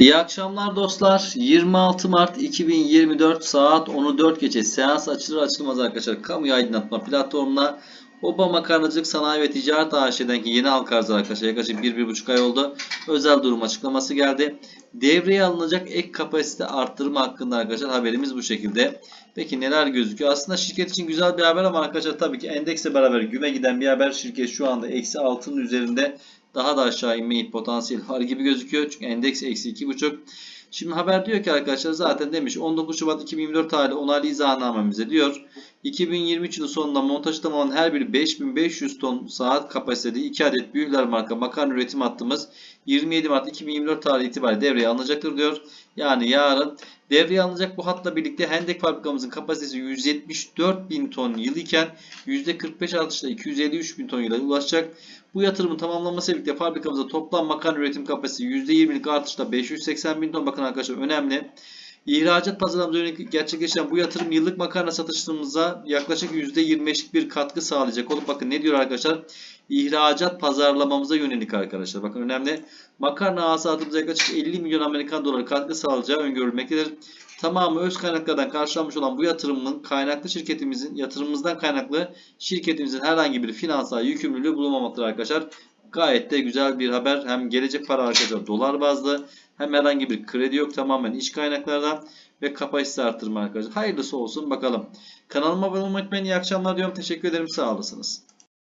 İyi akşamlar dostlar. 26 Mart 2024 saat 10'u 4 geçe seans açılır açılmaz arkadaşlar. Kamu aydınlatma platformuna Obama Makarnacılık Sanayi ve Ticaret AŞ'den ki yeni halka arzı arkadaşlar yaklaşık 1-1,5 ay oldu. Özel durum açıklaması geldi. Devreye alınacak ek kapasite arttırma hakkında arkadaşlar haberimiz bu şekilde. Peki neler gözüküyor? Aslında şirket için güzel bir haber ama arkadaşlar tabii ki endeksle beraber güme giden bir haber. Şirket şu anda eksi 6'nın üzerinde daha da aşağı inme potansiyeli var gibi gözüküyor. Çünkü endeks eksi 2,5. Şimdi haber diyor ki arkadaşlar zaten demiş 19 Şubat 2024 tarihli onaylı izahnamemize diyor. 2023 yılı sonunda montaj tamamlanan her biri 5500 ton saat kapasiteli 2 adet büyükler marka makarna üretim hattımız 27 Mart 2024 tarihi itibariyle devreye alınacaktır diyor. Yani yarın devreye alınacak bu hatla birlikte Hendek fabrikamızın kapasitesi 174 bin ton yıl iken %45 artışla 253 bin ton yıla ulaşacak. Bu yatırımın tamamlanması birlikte fabrikamızda toplam makarna üretim kapasitesi %20'lik artışla 580 bin ton. Bakın arkadaşlar önemli. İhracat pazarlamamıza yönelik gerçekleşen bu yatırım yıllık makarna satışlarımıza yaklaşık %25'lik bir katkı sağlayacak olup bakın ne diyor arkadaşlar? İhracat pazarlamamıza yönelik arkadaşlar. Bakın önemli. Makarna hasatımıza yaklaşık 50 milyon Amerikan doları katkı sağlayacağı öngörülmektedir. Tamamı öz kaynaklardan karşılanmış olan bu yatırımın kaynaklı şirketimizin yatırımımızdan kaynaklı şirketimizin herhangi bir finansal yükümlülüğü bulunmamaktadır arkadaşlar. Gayet de güzel bir haber. Hem gelecek para arkadaşlar dolar bazlı hem herhangi bir kredi yok tamamen iç kaynaklardan ve kapasite arttırma arkadaşlar. Hayırlısı olsun bakalım. Kanalıma abone olmayı unutmayın. İyi akşamlar diyorum. Teşekkür ederim. Sağ olasınız.